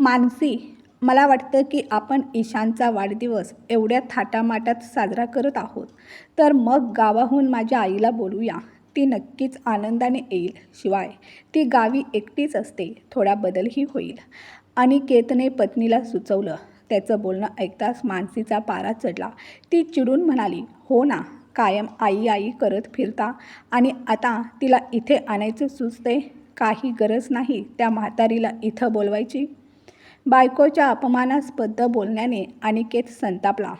मानसी मला वाटतं की आपण ईशानचा वाढदिवस एवढ्या थाटामाटात साजरा करत आहोत. तर मग गावाहून माझ्या आईला बोलूया. ती नक्कीच आनंदाने येईल. शिवाय ती गावी एकटीच असते. थोडा बदलही होईल. अनिकेतने पत्नीला सुचवलं. त्याचं बोलणं ऐकताच मानसीचा पारा चढला. ती चिडून म्हणाली हो ना कायम आई आई करत फिरता. आणि आता तिला इथे आणायचं सुचते काही गरज नाही त्या म्हातारीला इथं बोलवायची? बायकोच्या अपमानास्पद बोलण्याने अनिकेत संतापला.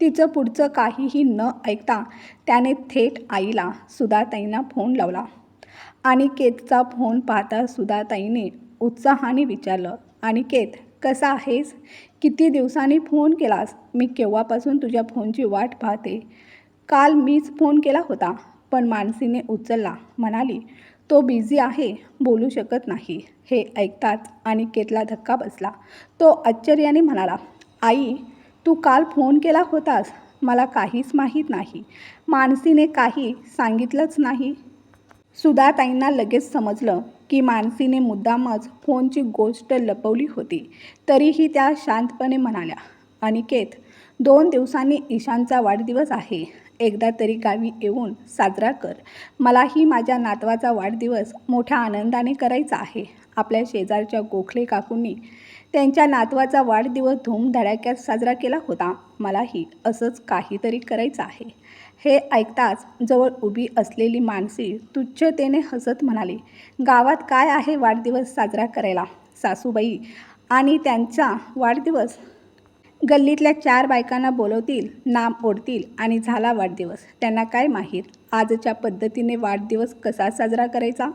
तिचं पुढचं काहीही न ऐकता त्याने थेट आईला सुधाताईंना फोन लावला. अनिकेतचा फोन पाहता सुधाताईने उत्साहाने विचारलं अनिकेत कसा आहेस? किती दिवसांनी फोन केलास? मी केव्हापासून तुझ्या फोनची वाट पाहते? काल मीच फोन केला होता पण मानसीने उचलला. म्हणाली तो बिझी आहे बोलू शकत नाही. हे ऐकताच अनिकेतला धक्का बसला. तो आश्चर्याने म्हणाला आई तू काल फोन केला होतास. मला काहीच माहीत नाही. मानसीने काही सांगितलंच नाही. सुधाताईंना लगेच समजलं की मानसीने मुद्दामच फोनची गोष्ट लपवली होती. तरीही त्या शांतपणे म्हणाल्या अनिकेत दोन दिवसांनी ईशानचा वाढदिवस आहे. एकदा तरी गावी येऊन साजरा कर. मलाही माझ्या नातवाचा वाढदिवस मोठ्या आनंदाने करायचा आहे. आपल्या शेजारच्या गोखले काकूंनी त्यांच्या नातवाचा वाढदिवस धूमधडाक्यात साजरा केला होता. मलाही असंच काहीतरी करायचं आहे. हे ऐकताच जवळ उभी असलेली माणसे तुच्छतेने हसत म्हणाली गावात काय आहे वाढदिवस साजरा करायला? सासूबाई आणि त्यांचा वाढदिवस गल्लीतल्या चार बायकांना बोलवतील नाम ओढतील आणि झाला वाढदिवस. त्यांना काय माहीत? आजच्या पद्धतीने वाढदिवस कसा साजरा करायचा?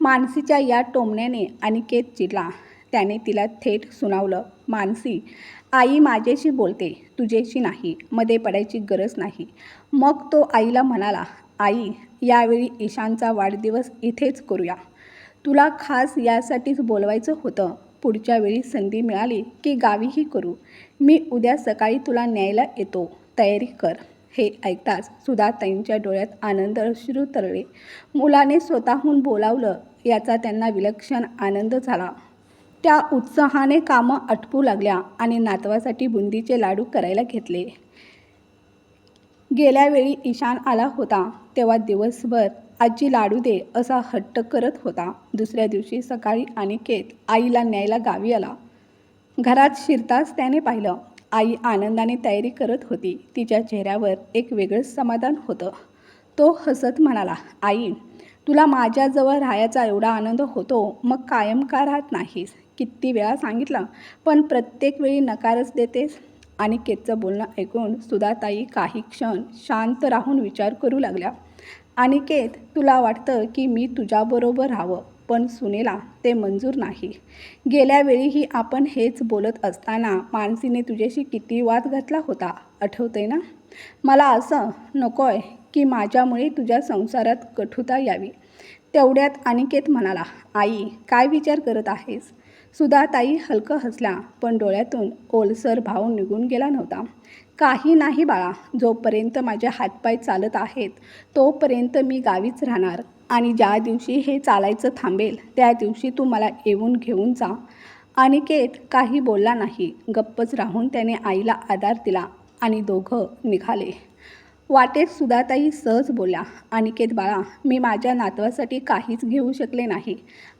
मानसीच्या या टोमण्याने अनिकेत चिडला. त्याने तिला थेट सुनावलं. मानसी आई माझ्याशी बोलते तुझ्याशी नाही मध्ये पडायची गरज नाही. मग तो आईला म्हणाला आई यावेळी ईशानचा वाढदिवस इथेच करूया. तुला खास यासाठीच बोलवायचं होतं. पुढच्या वेळी संधी मिळाली की गावीही करू. मी उद्या सकाळी तुला न्यायला येतो. तयारी कर. हे ऐकताच सुधाताईंच्या डोळ्यात आनंद अश्रू तरळे. मुलाने स्वतःहून बोलावलं याचा त्यांना विलक्षण आनंद झाला. त्या उत्साहाने कामं आटपू लागल्या आणि नातवासाठी बुंदीचे लाडू करायला घेतले. गेल्या वेळी ईशान आला होता तेव्हा दिवसभर आजी लाडू दे असा हट्ट करत होता. दुसऱ्या दिवशी सकाळी अनिकेत आईला न्यायला गावी आला. घरात शिरताच त्याने पाहिलं. आई आनंदाने तयारी करत होती. तिच्या चेहऱ्यावर एक वेगळंच समाधान होतं. तो हसत म्हणाला आई तुला माझ्याजवळ राहायचा एवढा आनंद होतो. मग कायम का राहत नाहीस? किती वेळा सांगितलं पण प्रत्येक वेळी नकारच देतेस अनिकेतचं बोलणं ऐकून सुधाताई काही क्षण शांत राहून विचार करू लागल्या. अनिकेत तुला वाटतं की मी तुझ्याबरोबर राहावं पण सुनेला ते मंजूर नाही. गेल्या वेळीही आपण हेच बोलत असताना मानसीने तुझ्याशी किती वाद घातला होता आठवते ना? मला असं नको आहे की माझ्यामुळे तुझ्या संसारात कठुता यावी. तेवढ्यात अनिकेत म्हणाला आई काय विचार करत आहेस? सुधाताई हलकं हसल्या पण डोळ्यातून ओलसर भाव निघून गेला नव्हता. काही नाही बाळा. जोपर्यंत माझे हातपाय चालत आहेत तोपर्यंत मी गावीच राहणार. आणि ज्या दिवशी हे चालायचं थांबेल त्या दिवशी तू मला येऊन घेऊन जा. अनिकेत काही बोलला नाही. गप्पच राहून त्याने आईला आधार दिला आणि दोघं निघाले. वाटेत सुधाताई सहज बोला अनिकेत बाळा मी माझ्या नातवासाठी काहीच घेऊ शकले नाही.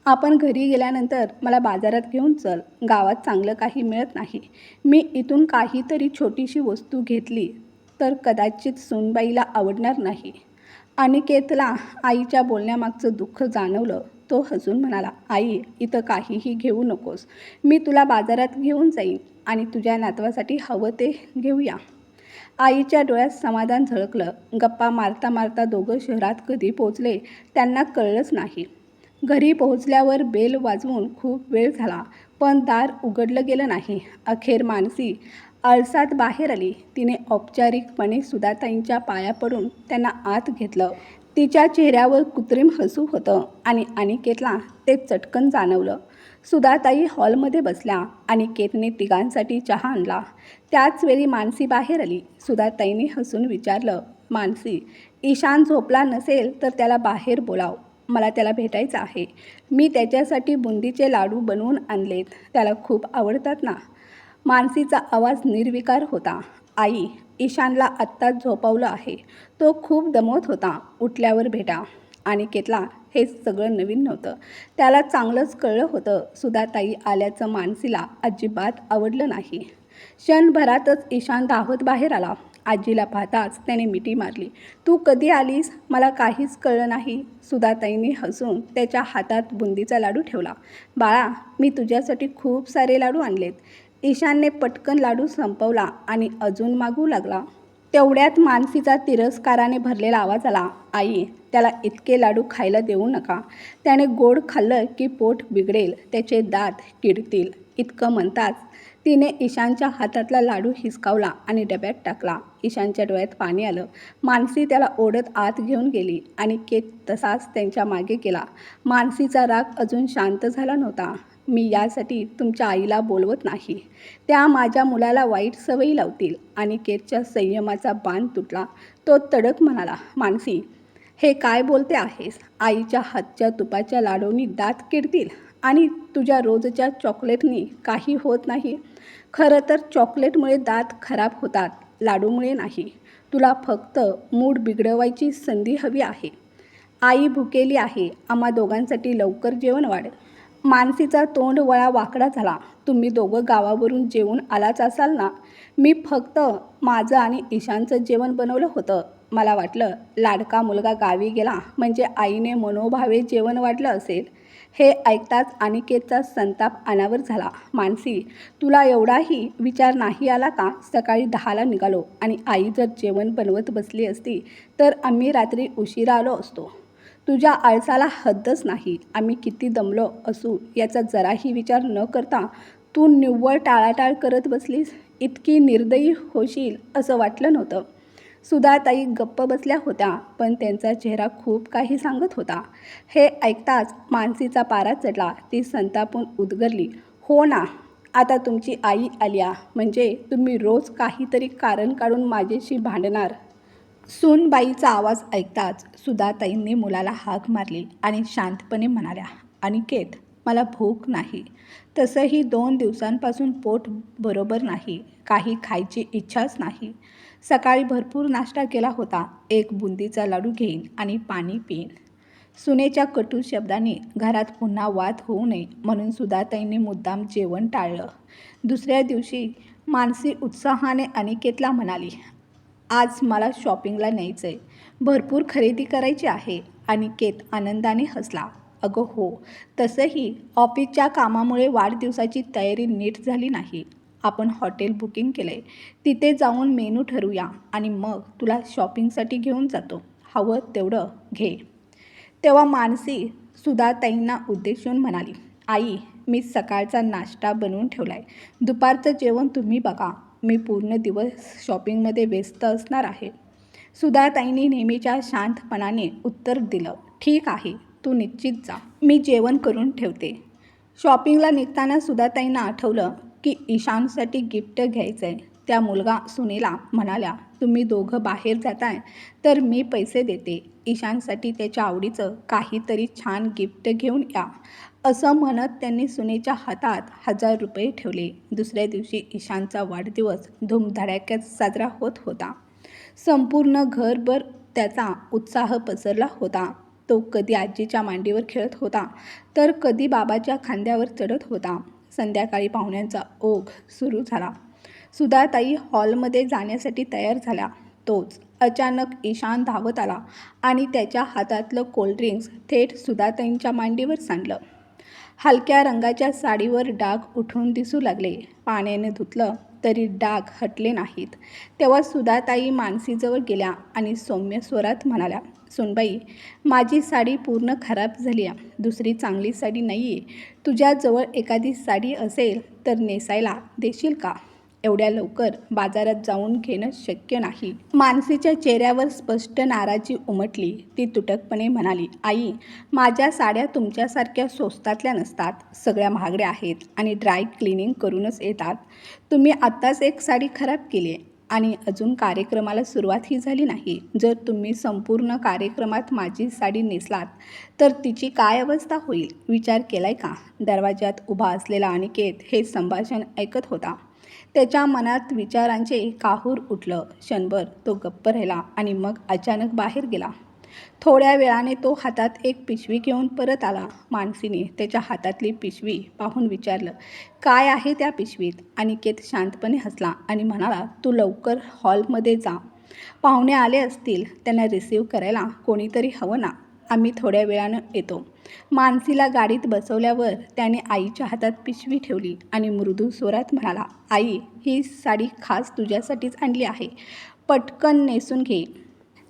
आपण घरी गेल्यानंतर मला बाजारात घेऊन चल गावात चांगलं काही मिळत नाही. मी इथून काहीतरी छोटीशी वस्तू घेतली तर कदाचित सोनबाईला आवडणार नाही. अनिकेतला आईच्या बोलण्यामागचं दुःख जाणवलं. तो हसून म्हणाला आई इथं काहीही घेऊ नकोस. मी तुला बाजारात घेऊन जाईन आणि तुझ्या नातवासाठी हवं ते घेऊया. आईच्या डोळ्यात समाधान झळकलं. गप्पा मारता मारता दोघं शहरात कधी पोचले त्यांना कळलंच नाही. घरी पोहोचल्यावर बेल वाजवून खूप वेळ झाला पण दार उघडलं गेलं नाही. अखेर मानसी आळसात बाहेर आली. तिने औपचारिकपणे सुधाताईंच्या पाया पडून त्यांना आत घेतलं. तिच्या चेहऱ्यावर कृत्रिम हसू होतं आणि अनिकेतला ते चटकन जाणवलं. सुधाताई हॉलमध्ये बसल्या आणि केतने तिघांसाठी चहा आणला. त्याच वेळी मानसी बाहेर आली. सुधाताईने हसून विचारलं मानसी ईशान झोपला नसेल तर त्याला बाहेर बोलाव. मला त्याला भेटायचं आहे. मी त्याच्यासाठी बुंदीचे लाडू बनवून आणलेत. त्याला खूप आवडतात ना? मानसीचा आवाज निर्विकार होता. आई ईशानला आत्ताच झोपवलं आहे. तो खूप दमवत होता. उठल्यावर भेटा. आणि केतला हे सगळं नवीन नव्हतं. त्याला चांगलंच कळलं होतं. सुधाताई आल्याचं मानसीला अजिबात आवडलं नाही. क्षणभरातच ईशान धावत बाहेर आला. आजीला पाहताच त्याने मिठी मारली. तू कधी आलीस? मला काहीच कळलं नाही. सुधाताईंनी हसून त्याच्या हातात बुंदीचा लाडू ठेवला. बाळा मी तुझ्यासाठी खूप सारे लाडू आणलेत. ईशानने पटकन लाडू संपवला आणि अजून मागू लागला. तेवढ्यात मानसीचा तिरस्काराने भरलेला आवाज आला आई त्याला इतके लाडू खायला देऊ नका. त्याने गोड खाल्लं की पोट बिघडेल त्याचे दात किडतील. इतकं म्हणताच तिने ईशानच्या हातातला लाडू हिसकावला आणि डब्यात टाकला. ईशानच्या डोळ्यात पाणी आलं. मानसी त्याला ओढत आत घेऊन गेली आणि केत तसाच त्यांच्या मागे गेला. मानसीचा राग अजून शांत झाला नव्हता. मी यासाठी तुमच्या आईला बोलवत नाही. त्या माझ्या मुलाला वाईट सवयी लावतील आणि केतच्या संयमाचा बांध तुटला. तो तडक म्हणाला मानसी हे काय बोलते आहेस? आईच्या हातच्या तुपाच्या लाडूंनी दात किडतील आणि तुझ्या रोजच्या चॉकलेटनी काही होत नाही? खरं तर चॉकलेटमुळे दात खराब होतात लाडूमुळे नाही. तुला फक्त मूड बिघडवायची संधी हवी आहे. आई भुकेली आहे. आम्हा दोघांसाठी लवकर जेवण वाढेल मानसीचा तोंड वळा वाकडा झाला. तुम्ही दोघं गावावरून जेवून आलाच असाल ना? मी फक्त माझं आणि ईशानचं जेवण बनवलं होतं. मला वाटलं लाडका मुलगा गावी गेला म्हणजे आईने मनोभावे जेवण वाटलं असेल. हे ऐकताच अनिकेतचा संताप अनावर झाला. मानसी तुला एवढाही विचार नाही आला का? सकाळी दहाला निघालो आणि आई जर जेवण बनवत बसली असती तर आम्ही रात्री उशिरा आलो असतो. तुझ्या आळसाला हद्दच नाही. आम्ही किती दमलो असू याचा जराही विचार न करता तू निव्वळ टाळाटाळ करत बसलीस. इतकी निर्दयी होशील असं वाटलं नव्हतं. सुधाताई गप्प बसल्या होत्या पण त्यांचा चेहरा खूप काही सांगत होता. हे ऐकताच मानसीचा पारा चढला. ती संतापून उद्गरली. हो ना आता तुमची आई आल्या. म्हणजे तुम्ही रोज काहीतरी कारण काढून माझ्याशी भांडणार. सूनबाईचा आवाज ऐकताच सुधाताईंनी मुलाला हाक मारली आणि शांतपणे म्हणाल्या अनिकेत मला भूक नाही. तसंही दोन दिवसांपासून पोट बरोबर नाही. काही खायची इच्छाच नाही. सकाळी भरपूर नाश्ता केला होता. एक बुंदीचा लाडू घेईन आणि पाणी पिईन. सुनेच्या कटू शब्दाने घरात पुन्हा वाद होऊ नये म्हणून सुधाताईंनी मुद्दाम जेवण टाळलं. दुसऱ्या दिवशी मानसी उत्साहाने अनिकेतला म्हणाली आज मला शॉपिंगला न्यायचं आहे भरपूर खरेदी करायची आहे अनिकेत आनंदाने हसला. अगं हो तसंही ऑफिसच्या कामामुळे वाढदिवसाची तयारी नीट झाली नाही. आपण हॉटेल बुकिंग केलं आहे तिथे जाऊन मेनू ठरवूया आणि मग तुला शॉपिंगसाठी घेऊन जातो. हवं तेवढं घे. तेव्हा मानसी सुधाताईंना उद्देशून म्हणाली आई मी सकाळचा नाश्ता बनवून ठेवला आहे दुपारचं जेवण तुम्ही बघा. मी पूर्ण दिवस शॉपिंगमध्ये व्यस्त असणार आहे. सुधाताईंनी नेहमीच्या शांतपणाने उत्तर दिलं ठीक आहे तू निश्चित जा. मी जेवण करून ठेवते. शॉपिंगला निघताना सुधाताईंना आठवलं की ईशानसाठी गिफ्ट घ्यायचं आहे त्या मुलगा सुनेला म्हणाल्या तुम्ही दोघं बाहेर जाताय तर मी पैसे देते. ईशानसाठी त्याच्या आवडीचं काहीतरी छान गिफ्ट घेऊन या. असं म्हणत त्यांनी सुनेच्या हातात हजार रुपये ठेवले. दुसऱ्या दिवशी ईशानचा वाढदिवस धूमधडाक्यात साजरा होत होता. संपूर्ण घरभर त्याचा उत्साह पसरला होता. तो कधी आजीच्या मांडीवर खेळत होता तर कधी बाबाच्या खांद्यावर चढत होता. संध्याकाळी पाहुण्यांचा ओघ सुरू झाला. सुधाताई हॉलमध्ये जाण्यासाठी तयार झाल्या. तोच अचानक ईशान धावत आला आणि त्याच्या हातातलं कोल्ड्रिंक्स थेट सुधाताईंच्या मांडीवर सांडलं. हलक्या रंगाच्या साडीवर डाग उठून दिसू लागले. पाण्याने धुतलं तरी डाग हटले नाहीत. तेव्हा सुधाताई मानसीजवळ गेल्या आणि सौम्य स्वरात म्हणाल्या सोनबाई माझी साडी पूर्ण खराब झाली आहे. दुसरी चांगली साडी नाही आहे तुझ्याजवळ एखादी साडी असेल तर नेसायला देशील का? एवढ्या लवकर बाजारात जाऊन घेणं शक्य नाही. मानसीच्या चेहऱ्यावर स्पष्ट नाराजी उमटली. ती तुटकपणे म्हणाली आई माझ्या साड्या तुमच्यासारख्या स्वस्तातल्या नसतात. सगळ्या महागड्या आहेत आणि ड्राय क्लिनिंग करूनच येतात. तुम्ही आत्ताच एक साडी खराब केली आहे आणि अजून कार्यक्रमाला सुरुवातही झाली नाही. जर तुम्ही संपूर्ण कार्यक्रमात माझी साडी नेसलात तर तिची काय अवस्था होईल? विचार केलाय का? दरवाज्यात उभा असलेला अनिकेत हे संभाषण ऐकत होता. त्याच्या मनात विचारांचे काहूर उठलं. क्षणभर तो गप्प राहिला आणि मग अचानक बाहेर गेला. थोड्या वेळाने तो हातात एक पिशवी घेऊन परत आला. मानसीने त्याच्या हातातली पिशवी पाहून विचारलं काय आहे त्या पिशवीत? अनिकेत शांतपणे हसला आणि म्हणाला तू लवकर हॉलमध्ये जा. पाहुणे आले असतील त्यांना रिसीव करायला कोणीतरी हवं ना. आम्ही थोड्या वेळानं येतो. मानसीला गाडीत बसवल्यावर त्याने आईच्या हातात पिशवी ठेवली आणि मृदू स्वरात म्हणाला आई ही साडी खास तुझ्यासाठीच आणली आहे. पटकन नेसून घे.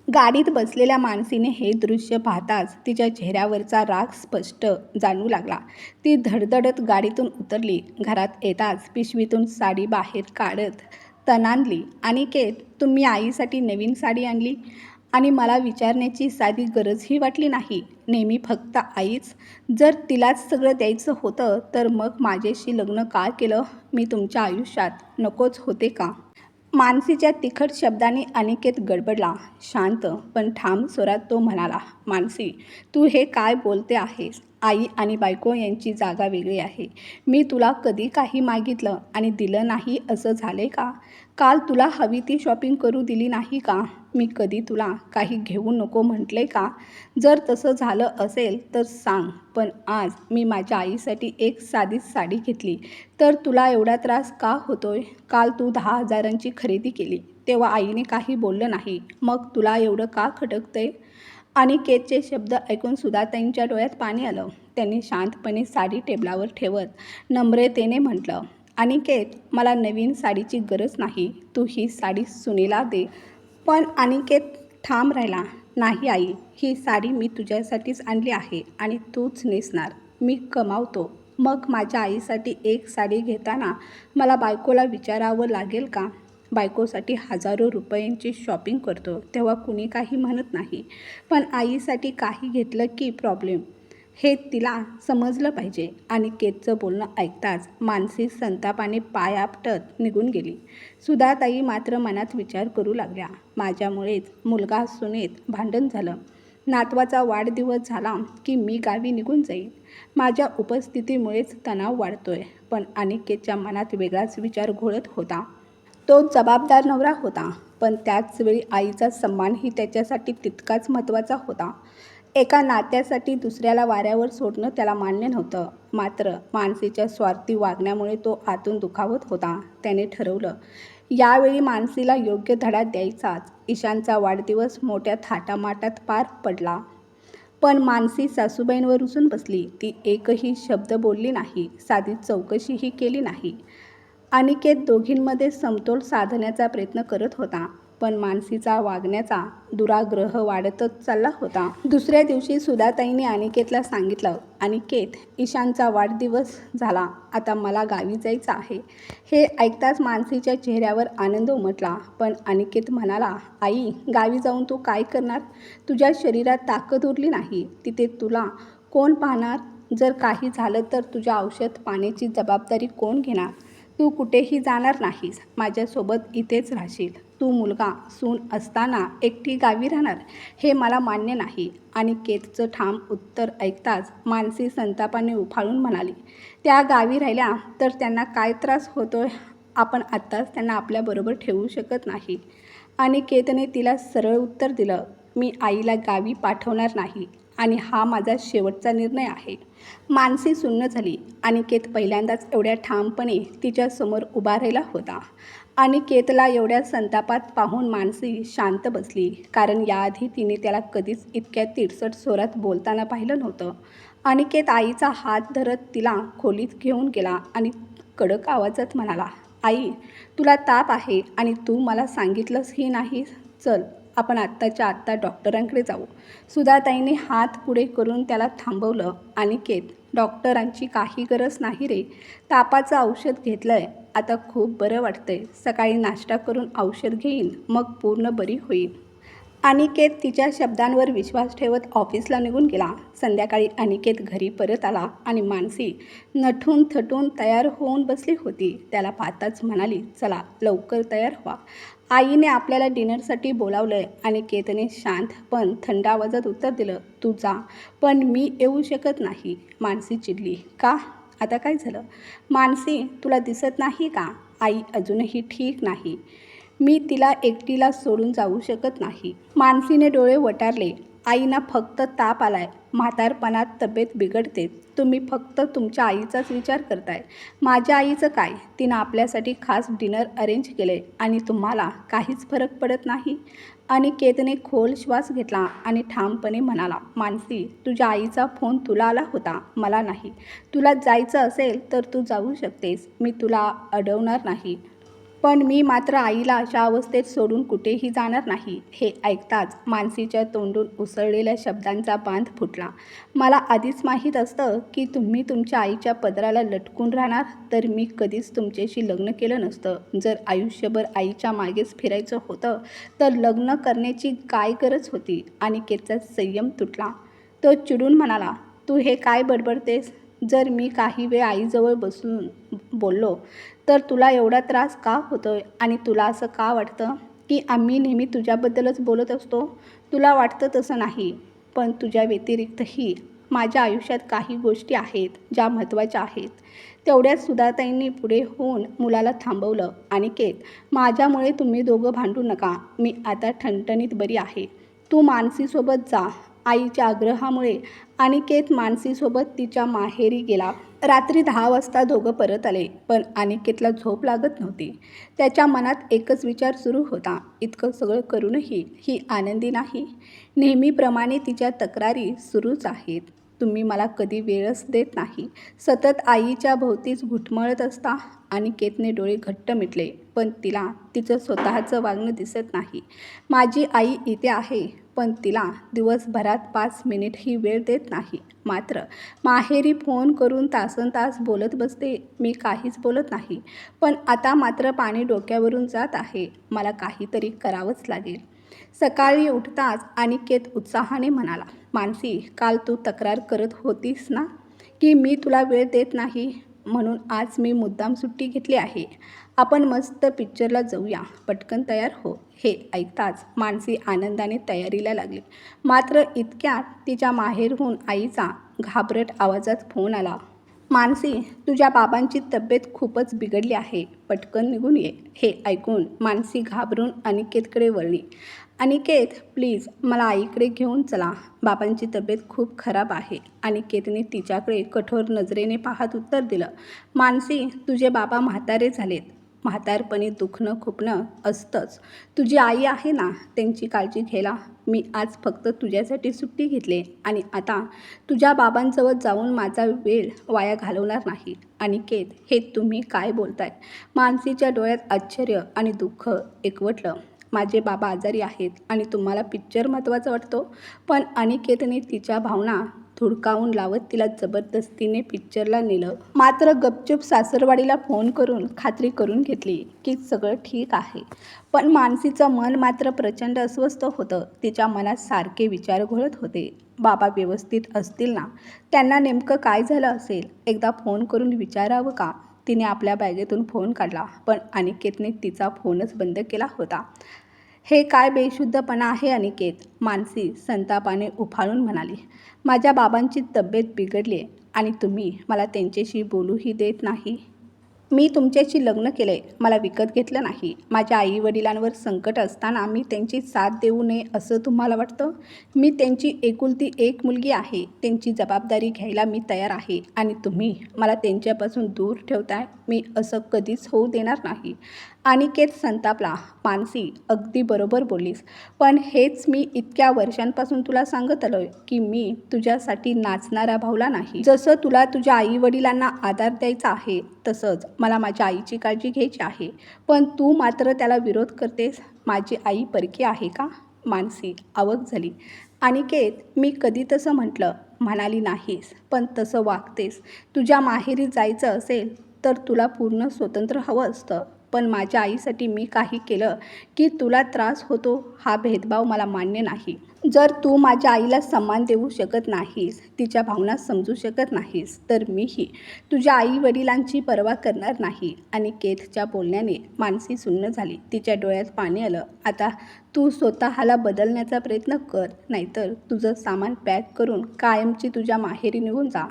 गाडीत बसलेल्या मानसीने हे दृश्य पाहताच तिच्या चेहऱ्यावरचा राग स्पष्ट जाणू लागला. ती धडधडत गाडीतून उतरली. घरात येताच पिशवीतून साडी बाहेर काढत तणानली आणि केत तुम्ही आईसाठी नवीन साडी आणली? आणि मला विचारण्याची साधी गरजही वाटली नाही. नेहमी फक्त आईच. जर तिलाच सगळं द्यायचं होतं तर मग माझ्याशी लग्न का केलं मी तुमच्या आयुष्यात? नकोच होते का? मानसीच्या तिखट शब्दाने अनिकेत गडबडला. शांत पण ठाम स्वरात तो म्हणाला मानसी तू हे काय बोलते आहेस? आई आणि बायको यांची जागा वेगळी आहे. मी तुला कधी काही मागितलं आणि दिलं नाही असं झाले का? काल तुला हवी ती शॉपिंग करू दिली नाही का? मी कधी तुला काही घेऊ नको म्हटले का? जर तसं झालं असेल तर सांग. पण आज मी माझ्या आईसाठी एक साधीच साडी घेतली. तर तुला एवढा त्रास का होतोय? काल तू दहा हजारांची खरेदी केली. तेव्हा आईने काही बोललं नाही. मग तुला एवढं का खटकतंय? आणि केतचे शब्द ऐकून सुधाताईंच्या डोळ्यात पाणी आलं. त्यांनी शांतपणे साडी टेबलावर ठेवत नम्रतेने म्हटलं अनिकेत मला नवीन साडीची गरज नाही तू ही साडी सुनीला दे. पण अनिकेत ठाम राहिला नाही आई ही साडी मी तुझ्यासाठीच आणली आहे आणि तूच नेसणार मी कमावतो. मग माझ्या आईसाठी एक साडी घेताना मला बायकोला विचारावं लागेल का? बायकोसाठी हजारो रुपयांची शॉपिंग करतो तेव्हा कुणी काही म्हणत नाही. पण आईसाठी काही घेतलं की प्रॉब्लेम हे तिला समजलं पाहिजे आणि केतचं बोलणं ऐकताच मानसी संतापाने पाय आपटत निघून गेली. सुधाताई मात्र मनात विचार करू लागल्या. माझ्यामुळेच मुलगा सुनेत भांडण झालं. नातवाचा वाढदिवस झाला की मी गावी निघून जाईन. माझ्या उपस्थितीमुळेच तणाव वाढतोय पण अनिकेतच्या मनात वेगळाच विचार घोळत होता. तो जबाबदार नवरा होता पण त्याच वेळी आईचा सन्मानही त्याच्यासाठी तितकाच महत्त्वाचा होता. एका नात्यासाठी दुसऱ्याला वाऱ्यावर सोडणं त्याला मान्य नव्हतं. मात्र मानसीच्या स्वार्थी वागण्यामुळे तो आतून दुखावत होता त्याने ठरवलं. यावेळी मानसीला योग्य धडा द्यायचाच. ईशानचा वाढदिवस मोठ्या थाटामाटात पार पडला. पण मानसी सासूबाईंवर रुसून बसली. ती एकही शब्द बोलली नाही. साधी चौकशीही केली नाही. अनिकेत दोघींमध्ये समतोल साधण्याचा प्रयत्न करत होता. पण मानसीचा वागण्याचा दुराग्रह वाढतच चालला होता. दुसऱ्या दिवशी सुधाताईने अनिकेतला सांगितलं अनिकेत ईशानचा वाढदिवस झाला. आता मला गावी जायचं आहे. हे ऐकताच मानसीच्या चेहऱ्यावर आनंद उमटला. पण अनिकेत म्हणाला आई गावी जाऊन तू काय करणार? तुझ्या शरीरात ताकद उरली नाही. तिथे तुला कोण पाहणार? जर काही झालं तर तुझ्या औषध पाण्याची जबाबदारी कोण घेणार? तू कुठेही जाणार नाहीस. माझ्यासोबत इथेच राहशील. तू मुलगा सून असताना एकटी गावी राहणार? हे मला मान्य नाही. आणि केतचं ठाम उत्तर ऐकताच मानसी संतापाने उफाळून म्हणाली त्या गावी राहिल्या तर त्यांना काय त्रास होतो आपण आत्ताच त्यांना आपल्याबरोबर ठेवू शकत नाही. आणि केतने तिला सरळ उत्तर दिलं मी आईला गावी पाठवणार नाही आणि हा माझा शेवटचा निर्णय आहे. मानसी सुन्न झाली आणि केत पहिल्यांदाच एवढ्या ठामपणे तिच्यासमोर उभा राहिला होता. आणि केतला एवढ्या संतापात पाहून मानसी शांत बसली. कारण याआधी तिने त्याला कधीच इतक्या तिरसट स्वरात बोलताना पाहिलं नव्हतं. अनिकेत आईचा हात धरत तिला खोलीत घेऊन गेला आणि कडक आवाजात म्हणाला आई तुला ताप आहे आणि तू मला सांगितलंसही नाही चल. आपण आत्ताच्या आत्ता डॉक्टरांकडे जाऊ. सुधाताईने हात पुढे करून त्याला थांबवलं आणि केत डॉक्टरांची काही गरज नाही रे. तापाचं औषध घेतलं आहे आता खूप बरं वाटतंय. सकाळी नाश्ता करून औषध घेईन. मग पूर्ण बरी होईल. अनिकेत तिच्या शब्दांवर विश्वास ठेवत ऑफिसला निघून गेला. संध्याकाळी अनिकेत घरी परत आला आणि मानसी नठून थटून तयार होऊन बसली होती. त्याला पाहताच म्हणाली चला लवकर तयार व्हा. आईने आपल्याला डिनरसाठी बोलावलं आहे आणि केतने शांत पण थंड आवाजात उत्तर दिलं तू जा पण मी येऊ शकत नाही. मानसी चिडली का? आता काय झालं? मानसी तुला दिसत नाही का? आई अजूनही ठीक नाही. मी तिला एकटीला सोडून जाऊ शकत नाही. मानसीने डोळे वटारले आईना फक्त ताप आलाय. म्हातारपणात तब्येत बिघडते. तुम्ही फक्त तुमच्या आईचाच विचार करताय. माझ्या आईचं काय? तिनं आपल्यासाठी खास डिनर अरेंज केले आणि तुम्हाला काहीच फरक पडत नाही? अनिकेतने खोल श्वास घेतला आणि ठामपणे म्हणाला मानसी तुझ्या आईचा फोन तुला आला होता. मला नाही. तुला जायचं असेल तर तू जाऊ शकतेस. मी तुला अडवणार नाही. पण मी मात्र आईला अशा अवस्थेत सोडून कुठेही जाणार नाही. हे ऐकताच मानसीच्या तोंडून उसळलेल्या शब्दांचा बांध फुटला. मला आधीच माहीत असतं की तुम्ही तुमच्या आईच्या पदराला लटकून राहणार तर मी कधीच तुमच्याशी लग्न केलं नसतं. जर आयुष्यभर आईच्या मागेच फिरायचं होतं तर लग्न करण्याची काय गरज होती? आणि केचा संयम तुटला. तो चिडून म्हणाला तू हे काय बडबडतेस? जर मी काही वेळ आईजवळ बसून बोललो तर तुला एवढा त्रास का होतो आहे आणि तुला असं का वाटतं की आम्ही नेहमी तुझ्याबद्दलच बोलत असतो? तुला वाटतं तसं नाही पण तुझ्या व्यतिरिक्तही माझ्या आयुष्यात काही गोष्टी आहेत ज्या महत्त्वाच्या आहेत तेवढ्यात सुधाताईंनी पुढे होऊन मुलाला थांबवलं आणि केत माझ्यामुळे तुम्ही दोघं भांडू नका. मी आता ठणठणीत बरी आहे. तू मानसीसोबत जा. आईच्या आग्रहामुळे अनिकेत मानसीसोबत तिच्या माहेरी गेला. रात्री दहा वाजता दोघं परत आले पण अनिकेतला झोप लागत नव्हती. त्याच्या मनात एकच विचार सुरू होता इतकं सगळं करूनही ही आनंदी नाही. नेहमीप्रमाणे तिच्या तक्रारी सुरूच आहेत. तुम्ही मला कधी वेळच देत नाही. सतत आईच्या भोवतीच घुटमळत असता. आणि केतने डोळे घट्ट मिटले पण तिला तिचं स्वतःचं वागणं दिसत नाही. माझी आई इथे आहे. पण तिला दिवसभरात पाच मिनिटही वेळ देत नाही. मात्र माहेरी फोन करून तासन तास बोलत बसते मी काहीच बोलत नाही. पण आता मात्र पाणी डोक्यावरून जात आहे मला काहीतरी करावंच लागेल. सकाळी उठताच अनिकेत उत्साहाने म्हणाला मानसी काल तू तक्रार करत होतीस ना? की मी तुला वेळ देत नाही? म्हणून आज मी मुद्दाम सुट्टी घेतली आहे. आपण मस्त पिक्चरला जाऊया. पटकन तयार हो. हे ऐकताच मानसी आनंदाने तयारीला लागली. मात्र इतक्यात तिच्या माहेरहून आईचा घाबरट आवाजात फोन आला. मानसी तुझ्या बाबांची तब्येत खूपच बिघडली आहे. पटकन निघून ये. हे ऐकून मानसी घाबरून अनिकेतकडे वळली. अनिकेत प्लीज मला आईकडे घेऊन चला. बाबांची तब्येत खूप खराब आहे. अनिकेतने तिच्याकडे कठोर नजरेने पाहत उत्तर दिलं. मानसी तुझे बाबा म्हातारे झालेत. म्हातारपणी दुखणं खुपणं असतंच. तुझी आई आहे ना त्यांची काळजी घ्यायला. मी आज फक्त तुझ्यासाठी सुट्टी घेतली आणि आता तुझ्या बाबांजवळ जाऊन माझा वेळ वाया घालवणार नाही. अनिकेत हे तुम्ही काय बोलताय? मानसीच्या डोळ्यात आश्चर्य आणि दुःख एकवटलं. माझे बाबा आजारी आहेत आणि तुम्हाला पिक्चर महत्त्वाचा वाटतो. पण अनिकेतने तिच्या भावना धुडकावून लावत तिला जबरदस्तीने पिक्चरला नेलं. मात्र गपचूप सासरवाडीला फोन करून खात्री करून घेतली की सगळं ठीक आहे. पण मानसीचं मन मात्र प्रचंड अस्वस्थ होतं. तिच्या मनात सारखे विचार घोळत होते. बाबा व्यवस्थित असतील ना? त्यांना नेमकं काय झालं असेल? एकदा फोन करून विचारावं का? तिने आपल्या बॅगेतून फोन काढला पण अनिकेतने तिचा फोनच बंद केला होता. हे काय बेशुद्धपणा आहे अनिकेत? मानसी संतापाने उफाळून म्हणाली. माझ्या बाबांची तब्येत बिघडली आहे आणि तुम्ही मला त्यांच्याशी बोलूही देत नाही. मी तुमच्याशी लग्न केलं आहे मला विकत घेतलं नाही. माझ्या आईवडिलांवर संकट असताना मी त्यांची साथ देऊ नये असं तुम्हाला वाटतं? मी त्यांची एकुलती एक मुलगी आहे. त्यांची जबाबदारी घ्यायला मी तयार आहे. आणि तुम्ही मला त्यांच्यापासून दूर ठेवताय. मी असं कधीच होऊ देणार नाही. अनिकेत संतापला. मानसी अगदी बरोबर बोललीस. पण हेच मी इतक्या वर्षांपासून तुला सांगत आलो आहे की मी तुझ्यासाठी नाचणारा भावला नाही. जसं तुला तुझ्या आई वडिलांना आधार द्यायचा आहे तसंच मला माझ्या आईची काळजी घ्यायची आहे. पण तू मात्र त्याला विरोध करतेस. माझी आई परकी आहे का? मानसी आवक झाली. अनिकेत मी कधी तसं म्हटलं? म्हणाली नाहीस पण तसं वागतेस. तुझ्या माहेरी जायचं असेल तर तुला पूर्ण स्वतंत्र हवं असतं. पण माझ्या आईसाठी मी काही केलं की तुला त्रास होतो हा भेदभाव मला मान्य नाही. जर तू माझ्या आईला सन्मान देऊ शकत नाहीस तिच्या भावना समजू शकत नाहीस तर मीही तुझ्या आई वडिलांची पर्वा करणार नाही. आणि केथच्या बोलण्याने मानसी सुन्न झाली. तिच्या डोळ्यात पाणी आलं. आता तू स्वतःला बदलण्याचा प्रयत्न कर नाहीतर तुझं सामान पॅक करून कायमची तुझ्या माहेरी निघून जा.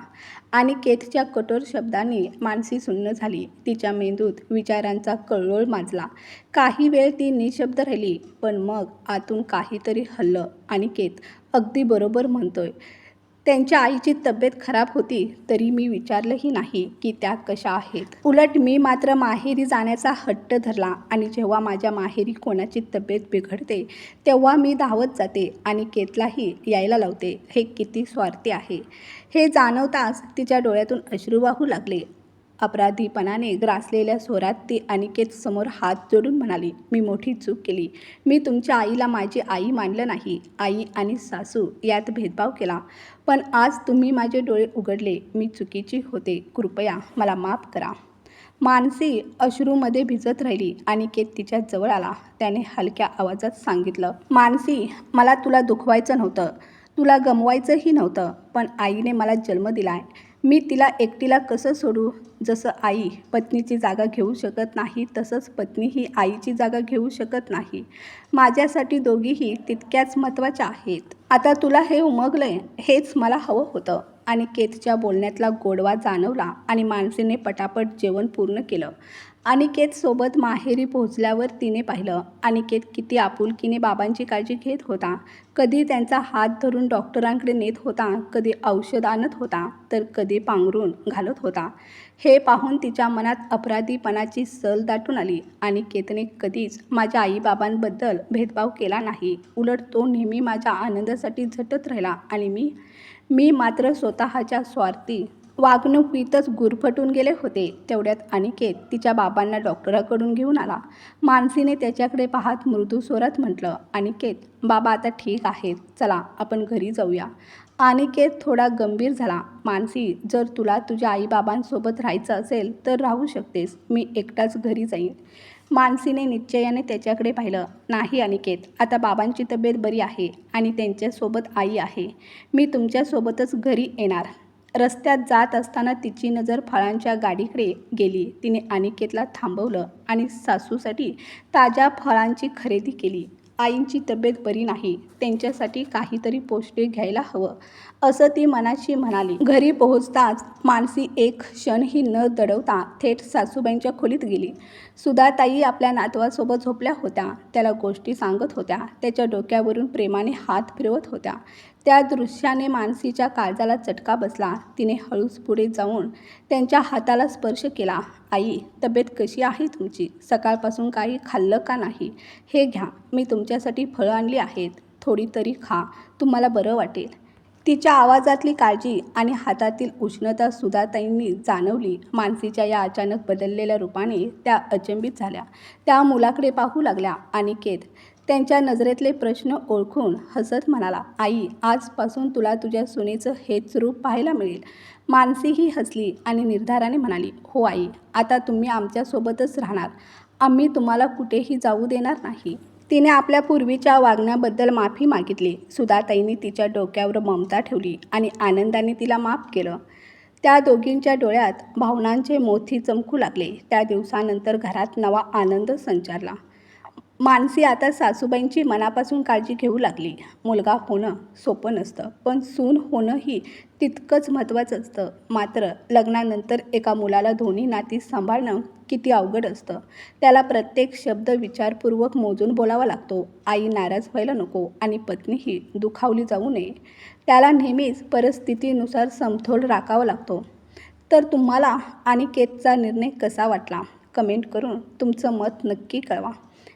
आणि केथच्या कठोर शब्दांनी मानसी सुन्न झाली. तिच्या मेंदूत विचारांचा कळोळ माजला. काही वेळ ती निशब्द राहिली पण मग आतून काहीतरी हल्लं. आणि केत अगदी बरोबर म्हणतोय. त्यांच्या आईची तब्येत खराब होती तरी मी विचारलंही नाही की त्या कशा आहेत. उलट मी मात्र माहेरी जाण्याचा हट्ट धरला आणि जेव्हा माझ्या माहेरी कोणाची तब्येत बिघडते तेव्हा मी धावत जाते आणि केतलाही यायला लावते. हे किती स्वार्थी आहे. हे जाणवताच तिच्या डोळ्यातून अश्रू वाहू लागले. अपराधीपणाने ग्रासलेल्या स्वरात ती अनिकेत समोर हात जोडून म्हणाली मी मोठी चूक केली. मी तुमच्या आईला माझी आई मानलं नाही. आई आणि सासू यात भेदभाव केला. पण आज तुम्ही माझे डोळे उघडले. मी चुकीची होते. कृपया मला माफ करा. मानसी अश्रूमध्ये भिजत राहिली. आणि केत तिच्या जवळ आला. त्याने हलक्या आवाजात सांगितलं मानसी मला तुला दुखवायचं नव्हतं. तुला गमवायचंही नव्हतं. पण आईने मला जन्म दिला आहे मी तिला एकटीला कसं सोडू? जसं आई पत्नीची जागा घेऊ शकत नाही तसंच पत्नी ही आईची जागा घेऊ शकत नाही. माझ्यासाठी दोघीही तितक्याच महत्त्वाच्या आहेत. आता तुला हे उमगलं आहे हेच मला हवं होतं. आणि केतच्या बोलण्यातला गोडवा जाणवला आणि मानसीने पटापट जेवण पूर्ण केलं. अनिकेत सोबत माहेरी पोहोचल्यावर तिने पाहिलं. अनिकेत किती आपुलकीने बाबांची काळजी घेत होता. कधी त्यांचा हात धरून डॉक्टरांकडे नेत होता कधी औषध आणत होता तर कधी पांघरून घालत होता. हे पाहून तिच्या मनात अपराधीपणाची सल दाटून आली आणि केतने कधीच माझ्या आईबाबांबद्दल भेदभाव केला नाही. उलट तो नेहमी माझ्या आनंदासाठी झटत राहिला आणि मी मी मात्र स्वतःच्या स्वार्थी वागणुकीतच गुरफटून गेले होते. तेवढ्यात अनिकेत तिच्या बाबांना डॉक्टराकडून घेऊन आला. मानसीने त्याच्याकडे पाहत मृदू स्वरात म्हटलं अनिकेत बाबा आता ठीक आहेत. चला आपण घरी जाऊया. अनिकेत थोडा गंभीर झाला. मानसी जर तुला तुझ्या आईबाबांसोबत राहायचं असेल तर राहू शकतेस. मी एकटाच घरी जाईन. मानसीने निश्चयाने त्याच्याकडे पाहिलं. नाही अनिकेत. आता बाबांची तब्येत बरी आहे आणि त्यांच्यासोबत आई आहे. मी तुमच्यासोबतच घरी येणार. रस्त्यात जात असताना तिची नजर फळांच्या गाडीकडे गेली. तिने अनिकेतला थांबवलं आणि सासूसाठी ताज्या फळांची खरेदी केली. आईंची तब्येत बरी नाही त्यांच्यासाठी काहीतरी पौष्टिक घ्यायला हवं असं ती मनाशी म्हणाली. घरी पोहोचताच मानसी एक क्षणही न दडवता थेट सासूबाईंच्या खोलीत गेली. सुधाताई आपल्या नातवासोबत झोपल्या होत्या त्याला गोष्टी सांगत होत्या त्याच्या डोक्यावरून प्रेमाने हात फिरवत होत्या. त्या दृश्याने मानसीच्या काळजाला चटका बसला. तिने हळूच पुढे जाऊन त्यांच्या हाताला स्पर्श केला. आई तब्येत कशी आहे तुमची? सकाळपासून काही खाल्लं का नाही? हे घ्या मी तुमच्यासाठी फळं आणली आहेत. थोडी तरी खा तुम्हाला बरं वाटेल. तिच्या आवाजातली काळजी आणि हातातील उष्णता सुधाताईंनी जाणवली. मानसीच्या या अचानक बदललेल्या रूपाने त्या अचंबित झाल्या. त्या मुलाकडे पाहू लागल्या. आणि केत त्यांच्या नजरेतले प्रश्न ओळखून हसत म्हणाला आई आजपासून तुला तुझ्या सुनेचं हेच रूप पाहायला मिळेल. मानसीही हसली आणि निर्धाराने म्हणाली हो आई आता तुम्ही आमच्यासोबतच राहणार. आम्ही तुम्हाला कुठेही जाऊ देणार नाही. तिने आपल्या पूर्वीच्या वागण्याबद्दल माफी मागितली. सुधाताईंनी तिच्या डोक्यावर ममता ठेवली आणि आनंदाने तिला माफ केलं. त्या दोघींच्या डोळ्यात भावनांचे मोती चमकू लागले. त्या दिवसानंतर घरात नवा आनंद संचारला. मानसी आता सासूबाईंची मनापासून काळजी घेऊ लागली. मुलगा होणं सोपं नसतं पण सून होणंही तितकंच महत्त्वाचं असतं. मात्र लग्नानंतर एका मुलाला दोन्ही नाती सांभाळणं किती अवघड असतं. त्याला प्रत्येक शब्द विचारपूर्वक मोजून बोलावा लागतो. आई नाराज व्हायला नको आणि पत्नीही दुखावली जाऊ नये. त्याला नेहमीच परिस्थितीनुसार समतोल राखावा लागतो. तर तुम्हाला अनिकेतचा निर्णय कसा वाटला? कमेंट करून तुमचं मत नक्की कळवा.